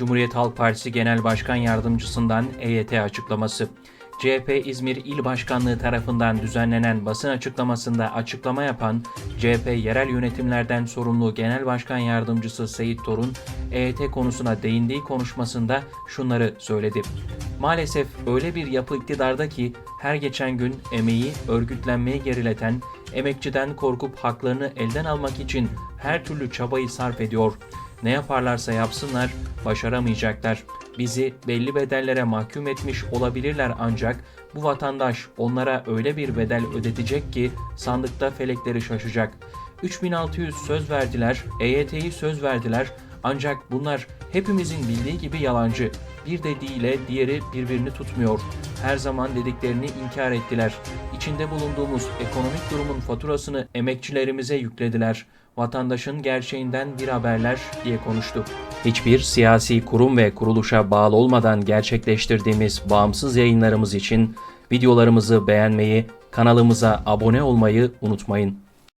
Cumhuriyet Halk Partisi Genel Başkan Yardımcısından EYT açıklaması. CHP İzmir İl Başkanlığı tarafından düzenlenen basın açıklamasında açıklama yapan CHP yerel yönetimlerden sorumlu Genel Başkan Yardımcısı Seyit Torun, EYT konusuna değindiği konuşmasında şunları söyledi. Maalesef öyle bir yapı iktidarda ki her geçen gün emeği, örgütlenmeyi gerileten, emekçiden korkup haklarını elden almak için her türlü çabayı sarf ediyor. Ne yaparlarsa yapsınlar başaramayacaklar. Bizi belli bedellere mahkum etmiş olabilirler ancak bu vatandaş onlara öyle bir bedel ödetecek ki sandıkta felekleri şaşacak. 3600 söz verdiler, EYT'yi söz verdiler ancak bunlar hepimizin bildiği gibi yalancı. Bir dediğiyle diğeri birbirini tutmuyor. Her zaman dediklerini inkar ettiler. İçinde bulunduğumuz ekonomik durumun faturasını emekçilerimize yüklediler. Vatandaşın gerçeğinden bir haberler diye konuştu. Hiçbir siyasi kurum ve kuruluşa bağlı olmadan gerçekleştirdiğimiz bağımsız yayınlarımız için videolarımızı beğenmeyi, kanalımıza abone olmayı unutmayın.